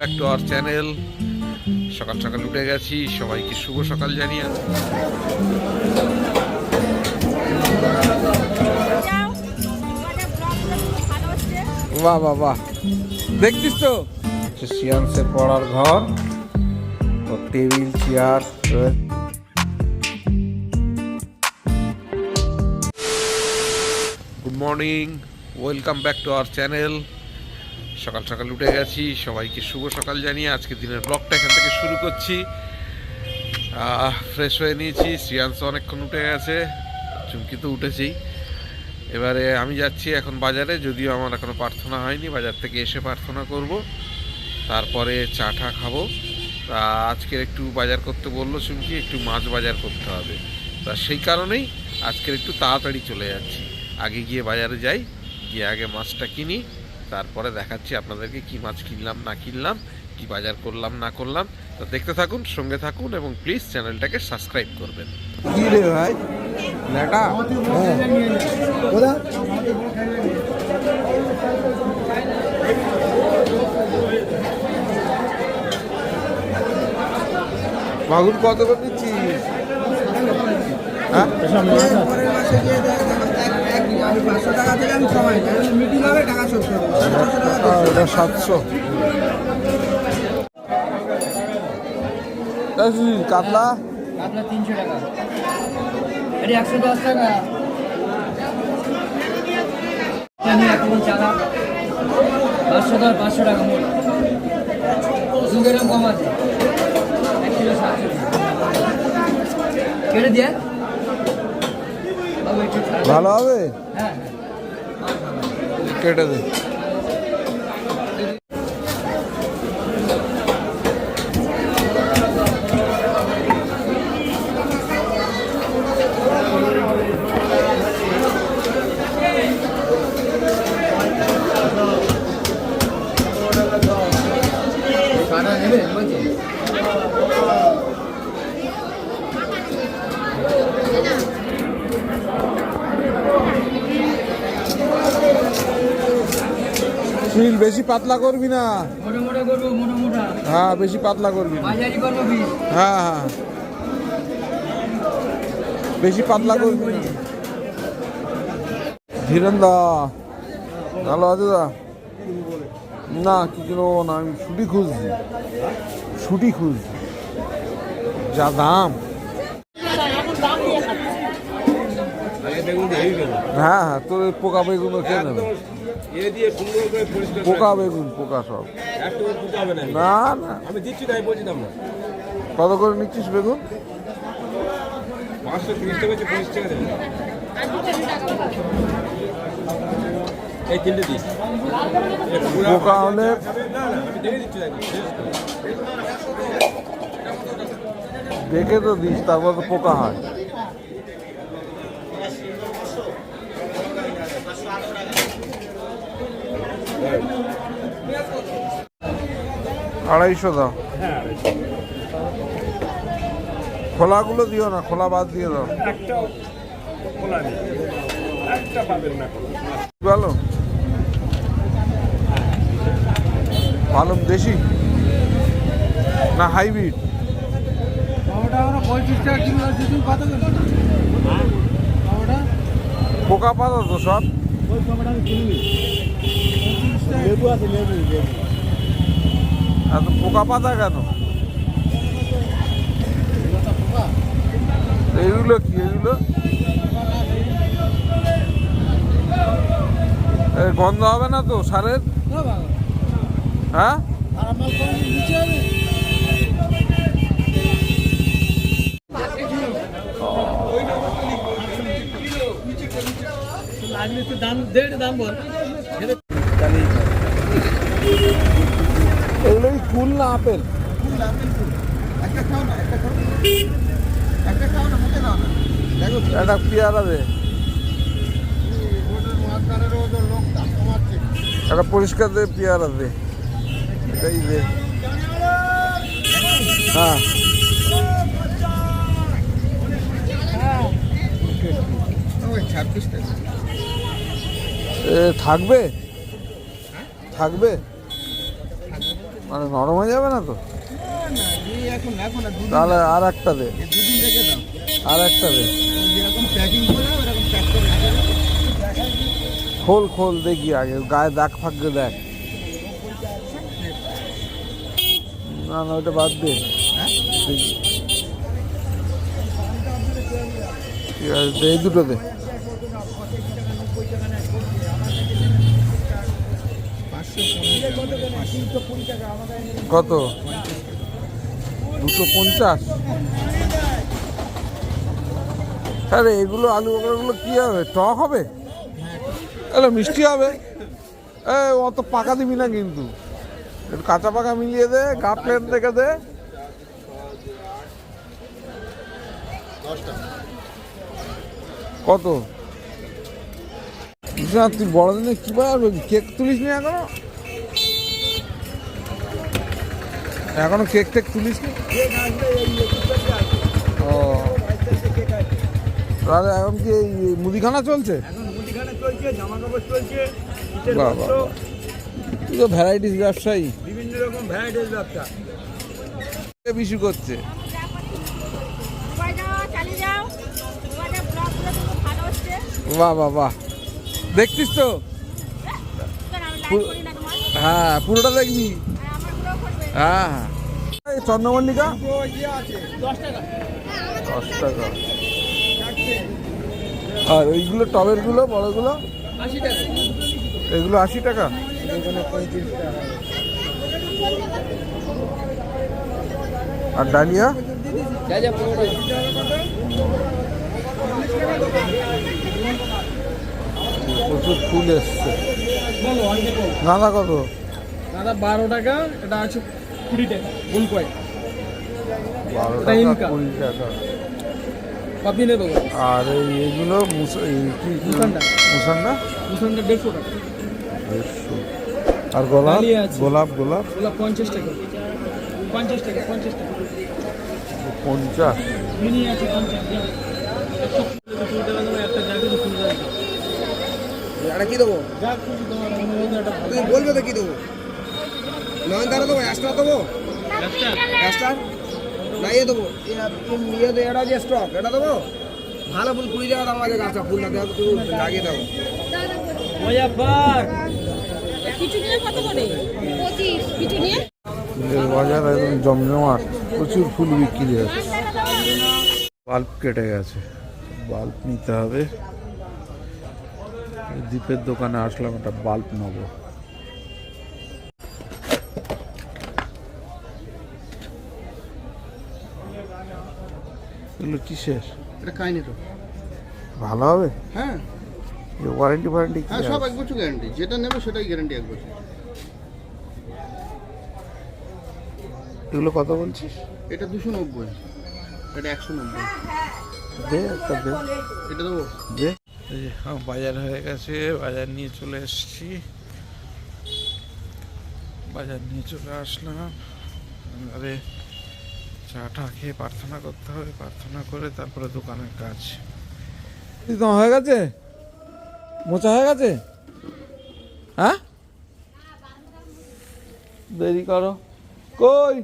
Back to our channel সকাল সকাল উঠে গেছি সবাইকে শুভ সকাল জানিয়ে। বাহ বাহ বাহ। দেখছিস তো? সিয়ান্সের পড়ার ঘর ও table chair good morning welcome back to our channel সকাল সকাল উঠে গেছি, সবাইকে শুভ সকাল জানিয়ে আজকে দিনের ব্লগটা এখান থেকে শুরু করছি। ফ্রেশ হয়ে নিয়েছি, শ্রিয়াংশ অনেকক্ষণ উঠে গেছে, চুমকি তো উঠেছেই। এবারে আমি যাচ্ছি এখন বাজারে, যদিও আমার এখনও প্রার্থনা হয়নি, বাজার থেকে এসে প্রার্থনা করব। তারপরে চা টা খাব। তা আজকের একটু বাজার করতে বলল চুমকি, একটু মাছ বাজার করতে হবে। তা সেই কারণেই আজকের একটু তাড়াতাড়ি চলে যাচ্ছি। আগে গিয়ে বাজারে যাই, গিয়ে আগে মাছটা কিনি। তারপরে দেখাচ্ছি আপনাদেরকে কি মাছ কিনলাম না কিনলাম কি বাজার করলাম না করলাম। তো দেখতে থাকুন সঙ্গে থাকুন এবং প্লিজ চ্যানেলটাকে সাবস্ক্রাইব করবেন। কি রে ভাই? লেটা হ্যাঁ। মাগুর কত করে নিচ্ছিস? হ্যাঁ পরের মাসে গিয়ে দেখ, এক এক আমি পাঁচশো টাকা থেকে আমি সময় মিটিং হবে টাকা শোধ করব। সাতশো। টাকা আহ, সাতশো কাতলা আপনার তিনশো টাকা। এটা একশো দশ টাকা। চালা। পাঁচশো দশ পাঁচশো টাকা মোট। দু গ্রাম কম আছে। এক কিলো সাতশো কেটে দিয়ে। ভালো হবে? হ্যাঁ শিল বেশি পাতলা করবি না। হ্যাঁ বেশি পাতলা করবি। বাজারি করব বিশ। হ্যাঁ হ্যাঁ। বেশি পাতলা করবি না। ধীরেন দা ভালো আছে দা? না কি কিনবো না আমি ছুটি খুঁজছি। ছুটি খুঁজছি। যা দাম। হ্যাঁ হ্যাঁ তোর পোকা বেগুন খেয়ে নেবে। পোকা বেগুন পোকা সব। না না আমি। দিচ্ছি তাই বলছিলাম না কত করে নিচ্ছিস বেগুন? পাঁচশো তিরিশ টাকা হচ্ছে পঁচিশ টাকা এই তিনটে পোকা হলে দেখে দেখে তো দিস তারপর তো পোকা হয়। আড়াইশো দাও। খোলাগুলো দিও না খোলা বাদ দিয়ে দাও। একটা খোলা নেই। একটা পাবেন না ভালো? ভালো দেশি? না হাইব্রিড? পোকা পাতা তো সব ওই টমেটো আমি কিনি লেবু আছে লেবু লেবু। এত পোকা পাতা কেন? এইগুলো কি এগুলো গন্ধ হবে না তো সারের? হ্যাঁ? দাম দেড় দাম বল। এগুলো কি কুল না আপেল? একটা একটা পেয়ারা দে। একটা পরিষ্কার দে, পেয়ারা দে। এটাই দে। হ্যাঁ। থাকবে? থাকবে? মানে নরম হয়ে যাবে না তো? তাহলে আর একটা দে। আর একটা দে। খোল খোল দেখি আগে। গায়ে দাগ ফাঁকবে দেখ। না না ওটা বাদ দে? ঠিক আছে দে, দুটো দে। কত? দুশো পঞ্চাশ? আরে, এগুলো আলু বকরাগুলো কি হবে? টক হবে? এগুলো মিষ্টি হবে। অত পাকা দিবি না কিন্তু। একটু কাঁচা পাকা মিলিয়ে দে, গা প্লেন দেখে দে। কত? তুই বড়দিনে কি বানাবি? কেক তুলিস নি এখনও? এখনও কেক টেক তুলিস ও। তাহলে এখন কি এই মুদিখানা চলছে? বাহ, তুই তো ভ্যারাইটিস ব্যবসায়ী। বিভিন্ন রকম ভ্যারাইটিস ব্যবসা। বেশি করছে? বাহ বাহ বাহ। দেখছিস তো? হ্যাঁ পুরোটা দেখবি আর আমারগুলো করবে হ্যাঁ এই চন্দ্রমল্লিকা? দশ টাকা। আর ওইগুলো টবেরগুলো, বড়গুলো? আশি এগুলো আশি টাকা। আর ডালিয়া? প্রচুর ফুল এসছে। গাঁদা কত? দাদা বারো টাকা, এটা আছে কুড়ি টাকা ফুল কয়েক। বারো ওটা টাকা ইনকা। কুড়ি টাকা। কপি নেব। আর এই এইগুলো মুসান্ডা। মুসান্ডা? দুশোটা দেড়শো টাকা। দেড়শো। আর গোলাপ। গোলাপ গোলাপ? ওগুলো পঞ্চাশ টাকা। পঞ্চাশ টাকা পঞ্চাশ টাকা। পঞ্চাশ? মিনি আছে পঞ্চাশ কি দেবো? তুমি বলবে তো কি দেবো? নয়নতারা দেবো অ্যাস্ট্রা দেবো? একটা না ইয়ে দেবো। ইয়ে- ইয়ে এটা যে স্টক এটা দেবো? ভালো ফুল, কুড়ি টাকা দাম আছে গাছটা, ফুল না দেবো তুমি লাগিয়ে দেবো। বাজার একদম জমজমাট, প্রচুর ফুল বিক্রি আছে বাল্ব কেটে গেছে, বাল্ব নিতে হবে। দীপের দোকানে আসলাম, একটা বাল্ব নেব। এগুলো কিসের এটা খাইনি তো। ভালো হবে? হ্যাঁ। ওয়ারেন্টি ওয়ারেন্টি হ্যাঁ সব? এক বছর গ্যারান্টি যেটা নেবে সেটাই গ্যারান্টি এক বছর। এগুলো কত বলছিস? এটা দুশো নব্বই। এটা একশো নব্বই। দে একটা দে। এটা দেবো? দে। যে, হ্যাঁ, বাজার হয়ে গেছে বাজার নিয়ে চলে এসেছি। বাজার নিয়ে চলে আসলাম। এবারে চা টা খেয়ে প্রার্থনা করতে হবে, প্রার্থনা করে তারপরে দোকানের কাজ। হয়ে গেছে? মোচা হয়ে গেছে? হ্যাঁ? দেরি করো। কই?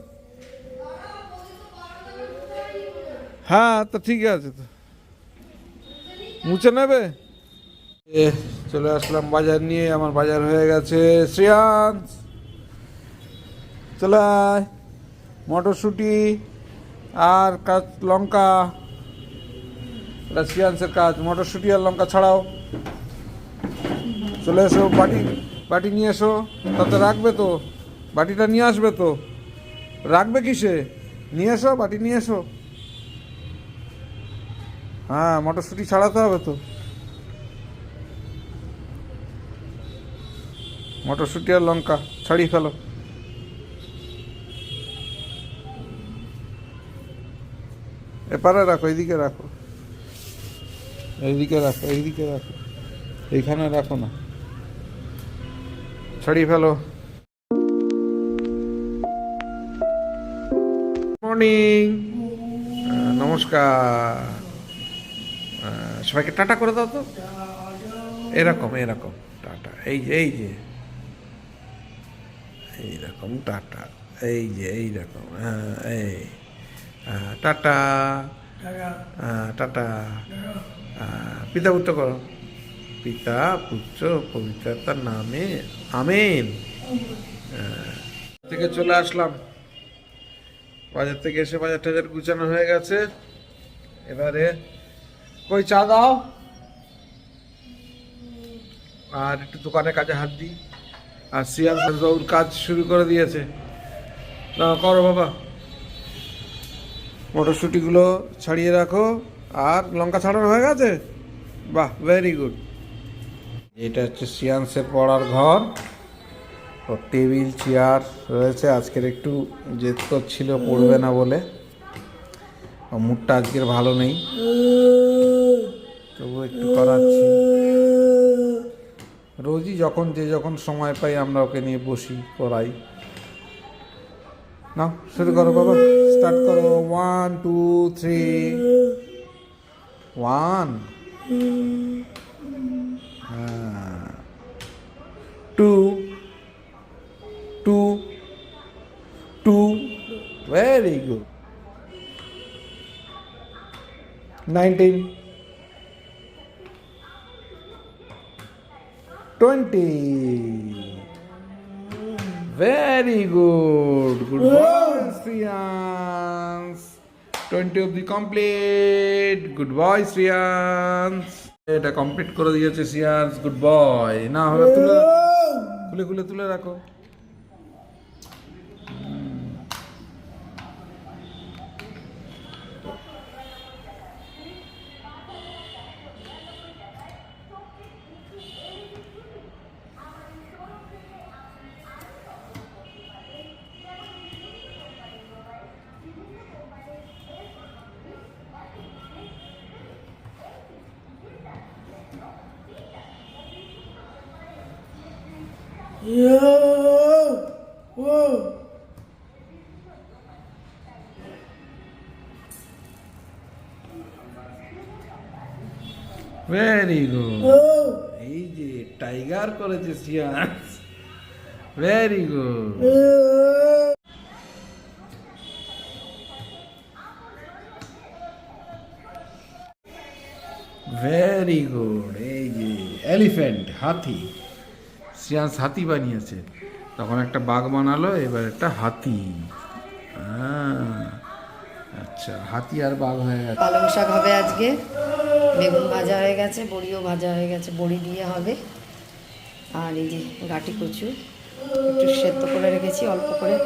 হ্যাঁ তো ঠিক আছে তো। মুছে নেবে? এ, চলে আসলাম বাজার নিয়ে, আমার বাজার হয়ে গেছে। শ্রেয়াংশ, চলে আয়। মটরশুঁটি আর কাজ লঙ্কা শ্রেয়াংশের কাজ মটরশুঁটি আর লঙ্কা ছাড়াও। চলে এসো, বাটি বাটি নিয়ে এসো। তাতে রাখবে তো? বাটিটা নিয়ে আসবে তো? রাখবে কিসে? নিয়ে এসো, বাটি নিয়ে এসো। হ্যাঁ মটরশুঁটি ছাড়াতে হবে তো। মটরশুঁটি আর লঙ্কা ছাড়িয়ে ফেলো। এপারে রাখো এইদিকে রাখো। এইদিকে রাখো এইদিকে রাখো। এইখানে রাখো না। ছাড়িয়ে ফেলো। মর্নিং নমস্কার। সবাইকে টাটা করে দাও তো। এরকম এরকম, টাটা। এই যে এই যে। এইরকম, টাটা। এই যে, এইরকম হ্যাঁ এই। টাটা। টাটা। পিতা পুত্র করো। পিতা পুত্র পবিত্রতার নামে আমেন। থেকে চলে আসলাম। বাজার থেকে এসে বাজার টাজার গুছানো হয়ে গেছে। এবারে কই চা দাও? আর একটু দোকানে কাজে হাত দিই। আর সিয়াল কাজ শুরু করে দিয়েছে। না করো বাবা। মটরশুঁটিগুলো ছাড়িয়ে রাখো, আর লঙ্কা ছাড়ানো হয়ে গেছে? বাহ ভেরি গুড এটা হচ্ছে সিয়ান্সের পড়ার ঘর। ওর টেবিল, চেয়ার রয়েছে। আজকের একটু জেদ করছিল পড়বে না বলে। মুডটা আজকের ভালো নেই। তবু একটু করাচ্ছি। রোজই যখন, যে যখন সময় পাই আমরা ওকে নিয়ে বসি, পড়াই। না শুরু করো বাবা। স্টার্ট করো। One two three one two two two very good nineteen twenty very good good boy Shreyans twenty of the complete good boy Shreyans এটা কমপ্লিট করে দিয়েছে শ্রিয়াংস গুড বয় না হবে তুলে খুলে খুলে তুলে রাখো। ভেরি গুড এই যে টাইগার করেছে সিয়ান্স ভেরি গুড ভেরি গুড এই যে এলিফ্যান্ট হাতি। সিয়ান্স হাতি বানিয়েছে। তখন একটা বাঘ বানালো, এবার একটা হাতি। আচ্ছা হাতি আর বাঘ হয়ে গেছে। পালং শাক হবে আজকে। বেগুন ভাজা হয়ে গেছে, বড়িও ভাজা হয়ে গেছে, বড়ি দিয়ে হবে। আর এই যে গাটি কচু, একটু সেদ্ধ করে রেখেছি, অল্প করে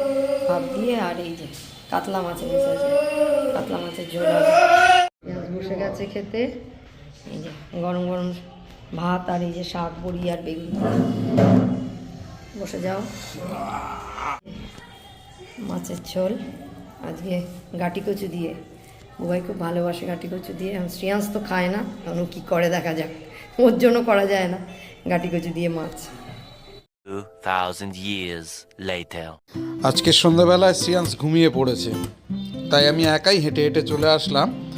ভাত দিয়ে। আর এই যে কাতলা মাছ এনেছে আজকে। কাতলা মাছের ঝোল পেঁয়াজ বসে গেছে খেতে। এই যে গরম গরম ভাত আর এই যে শাক বড়ি আর বেগুন। বসে যাও। মাছের ঝোল। আজকে গাটি কচু দিয়ে। বুবাই খুব ভালোবাসে গাটি কচু দিয়ে। এখন শ্রেয়াংস তো খায় না। এখন কী করে দেখা যাক। ওর জন্য করা যায় না গাটি কচু দিয়ে মাছ। 2,000 years later. আজকে সন্ধ্যাবেলায় শ্রিয়াংস ঘুমিয়ে পড়েছে। তাই আমি একাই হেঁটে হেঁটে চলে আসলাম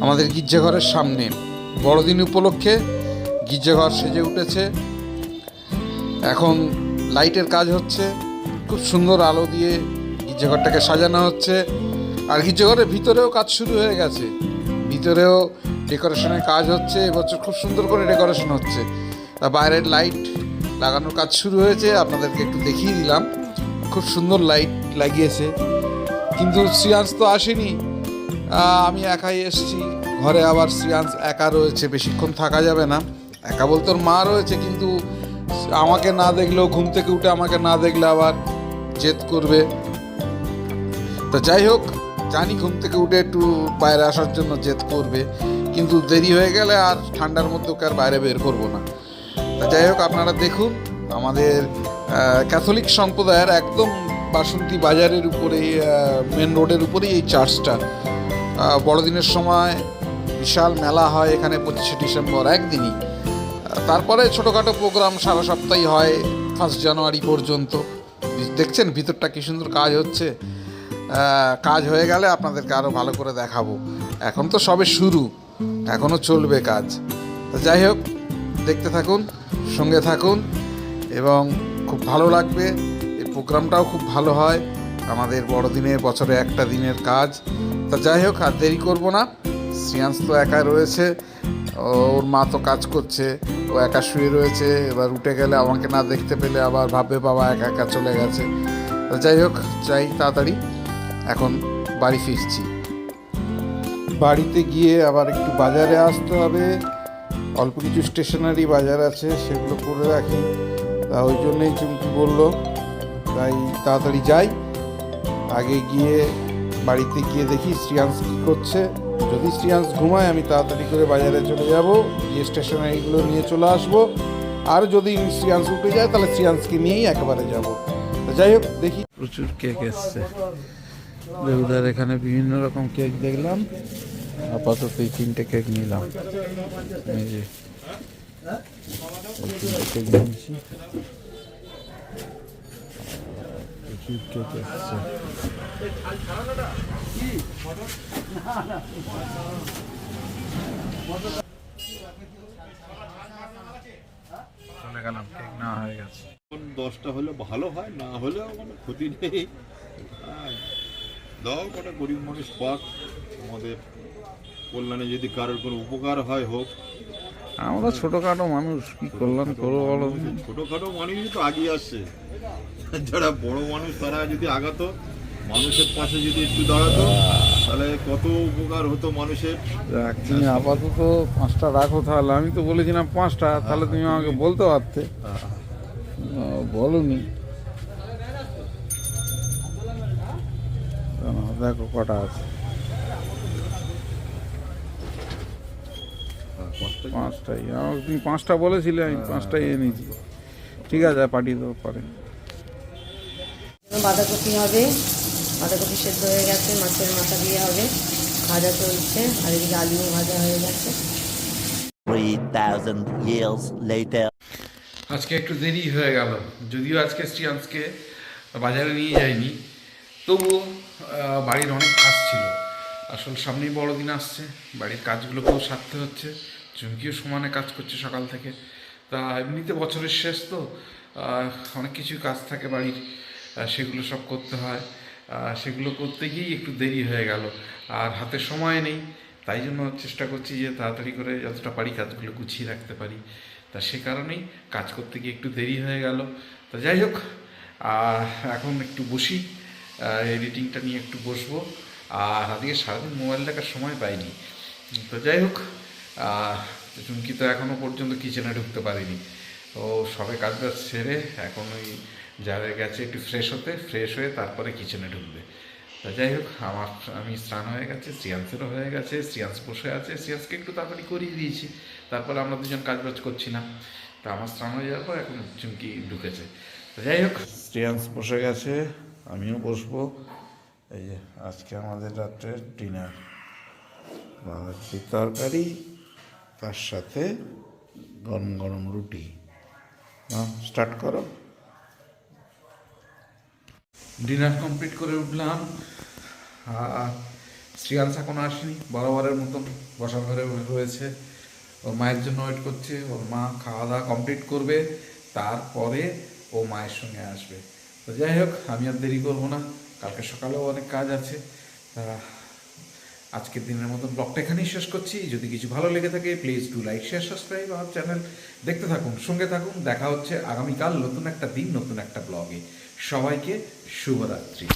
আমাদের গির্জাঘরের সামনে। বড়দিন উপলক্ষে গির্জাঘর সেজে উঠেছে। এখন লাইটের কাজ হচ্ছে। খুব সুন্দর আলো দিয়ে গির্জাঘরটাকে সাজানো হচ্ছে। আর গির্জাঘরের ভিতরেও কাজ শুরু হয়ে গেছে। ভিতরেও ডেকোরেশনের কাজ হচ্ছে। এবছর খুব সুন্দর করে ডেকোরেশন হচ্ছে। আর বাইরের লাইট লাগানোর কাজ শুরু হয়েছে। আপনাদেরকে একটু দেখিয়ে দিলাম। খুব সুন্দর লাইট লাগিয়েছে। কিন্তু শ্রিয়াংশ তো আসেনি। আমি একাই এসেছি। ঘরে আবার শ্রিয়াংশ একা রয়েছে। বেশিক্ষণ থাকা যাবে না। একা বলতে ওর মা রয়েছে, কিন্তু আমাকে না দেখলেও, ঘুম থেকে উঠে আমাকে না দেখলে আবার জেদ করবে। তো যাই হোক, জানি ঘুম থেকে উঠে একটু বাইরে আসার জন্য জেদ করবে, কিন্তু দেরি হয়ে গেলে আর ঠান্ডার মধ্যে ওকে আর বাইরে বের করব না। তা যাই হোক, আপনারা দেখুন, আমাদের ক্যাথলিক সম্প্রদায়ের একদম বাসন্তী বাজারের উপরেই মেন রোডের উপরেই এই চার্চটা বড়দিনের সময় বিশাল মেলা হয় এখানে পঁচিশে ডিসেম্বর, একদিনই। তারপরে ছোটোখাটো প্রোগ্রাম সারা সপ্তাহই হয় ফার্স্ট জানুয়ারি পর্যন্ত। দেখছেন ভিতরটা কী সুন্দর কাজ হচ্ছে? কাজ হয়ে গেলে আপনাদেরকে আরও ভালো করে দেখাবো। এখন তো সবে শুরু এখনও চলবে কাজ। তো যাই হোক, দেখতে থাকুন, সঙ্গে থাকুন, এবং খুব ভালো লাগবে। এই প্রোগ্রামটাও খুব ভালো হয়, আমাদের বড়দিনে, বছরে একটা দিনের কাজ। তা যাই হোক, আর দেরি করব না। শ্রিয়াংশ তো একা রয়েছে। ওর মা তো কাজ করছে, ও একা শুয়ে রয়েছে, এবার উঠে গেলে আমাকে না দেখতে পেলে আবার ভাববে বাবা একা একা চলে গেছে। যাই হোক চাই তাড়াতাড়ি, এখন বাড়ি ফিরছি। বাড়িতে গিয়ে আবার একটু বাজারে আসতে হবে, অল্প কিছু স্টেশনারি বাজার আছে, সেগুলো করে রাখি। তা ওই জন্যই চুমকি বলল, তাই তাড়াতাড়ি যাই। আগে গিয়ে বাড়িতে গিয়ে দেখি শ্রিয়াংশ কী করছে। যদি শ্রিয়াংশ ঘুমায়, আমি তাড়াতাড়ি করে বাজারে চলে যাব, গিয়ে স্টেশনারিগুলো নিয়ে চলে আসব। আর যদি শ্রিয়াংশ উঠে যায়, তাহলে শ্রিয়াংশকে নিয়েই একেবারে যাব। যাই হোক, দেখি। প্রচুর কেক এসছে। দেবুদার এখানে বিভিন্ন রকম কেক দেখলাম। আপাতত এই তিনটে কেক নিলাম। এই যে কেক নিয়েছি। কেক এসছে। চলে গেলাম কেক না হয়ে গেছে। দশটা হলে ভালো হয় না হলেও কোনো ক্ষতি নেই। দাও কটা গরিব মানুষ পাক আমাদের কল্যাণে যদি কারোর কোনো উপকার হয় হোক। আমরা ছোটখাটো মানুষ কি কল্যাণ করব বলো? ছোটোখাটো মানুষই তো আগিয়ে আসছে। যারা বড় মানুষ তারা যদি আগাতো মানুষের পাশে যদি একটু দাঁড়াতো তাহলে কত উপকার হতো মানুষের? যাক, তুমি আপাতত পাঁচটা রাখো তাহলে আমি তো বলেছিলাম পাঁচটা তাহলে তুমি আমাকে বলতে পারতে। বলনি। দেখো কটা আছে। পাঁচটাই আমাকে তুমি পাঁচটা বলেছিলে আমি পাঁচটাই এনেছি। ঠিক আছে পাঠিয়ে দেবো পরে। বাঁধাকপি হবে বাঁধাকপি সেদ্ধ হয়ে গেছে মাছের মাথা দিয়ে হবে। ভাজা চলছে আর এদিকে আলু ভাজা হয়ে গেছে। 3,000 আজকে একটু দেরি হয়ে গেল যদিও আজকে শ্রিয়াংশকে বাজারে নিয়ে যাইনি তবুও আহ, বাড়ির অনেক কাজ ছিল। আসল সামনেই বড়দিন আসছে বাড়ির কাজগুলোকেও সারতে হচ্ছে চুমকিও সমানে কাজ করছে সকাল থেকে। তা এমনিতে বছরের শেষ তো আহ, অনেক কিছু কাজ থাকে বাড়ির সেগুলো সব করতে হয়। সেগুলো করতে গিয়েই একটু দেরি হয়ে গেল। আর হাতে সময় নেই, তাই জন্য চেষ্টা করছি যে তাড়াতাড়ি করে যতটা পারি কাজগুলো গুছিয়ে রাখতে পারি। তা সে কারণেই কাজ করতে গিয়ে একটু দেরি হয়ে গেল। তা যাই হোক এখন একটু বসি এডিটিংটা নিয়ে একটু বসবো। আর আজকে সারাদিন মোবাইল দেখার সময় পাইনি। তো যাই হোক চুমকি তো এখনও পর্যন্ত কিচেনে ঢুকতে পারিনি। ও সবে কাজ বাজ সেরে এখন ওই যারা গেছে একটু ফ্রেশ হতে ফ্রেশ হয়ে তারপরে কিচেনে ঢুকবে। তা যাই হোক, আমার, আমি স্নান হয়ে গেছে শ্রিয়াংসেরও হয়ে গেছে শ্রিয়াংস বসে আছে শ্রিয়াংসকে একটু তাড়াতাড়ি করিয়ে দিয়েছি। তারপরে আমরা দুজন কাজ বাজ করছি না তা আমার স্নান হয়ে যাওয়ার পর এখন চুমকি ঢুকেছে। তো যাই হোক শ্রিয়াংস বসে গেছে, আমিও বসবো। এই যে, আজকে আমাদের রাত্রে ডিনার বাঁধাকপির তরকারি, তার সাথে গরম গরম রুটি। স্টার্ট করো। ডিনার কমপ্লিট করে উঠলাম। আর শ্রিয়াংশ এখনও আসেনি, বরাবরের মতন বসার ঘরে রয়েছে। ওর মায়ের জন্য ওয়েট করছে, ওর মা খাওয়া দাওয়া কমপ্লিট করবে, তারপরে ও মায়ের সঙ্গে আসবে। তো যাই হোক, আমি আর দেরি করব না, কালকে সকালেও অনেক কাজ আছে। তা আজকের দিনের মতন ব্লগটা এখানেই শেষ করছি। যদি কিছু ভালো লেগে থাকে please do like share subscribe আমার চ্যানেল দেখতে থাকুন, সঙ্গে থাকুন, দেখা হচ্ছে আগামীকাল নতুন একটা দিন, নতুন একটা ব্লগে সবাইকে শুভরাত্রি।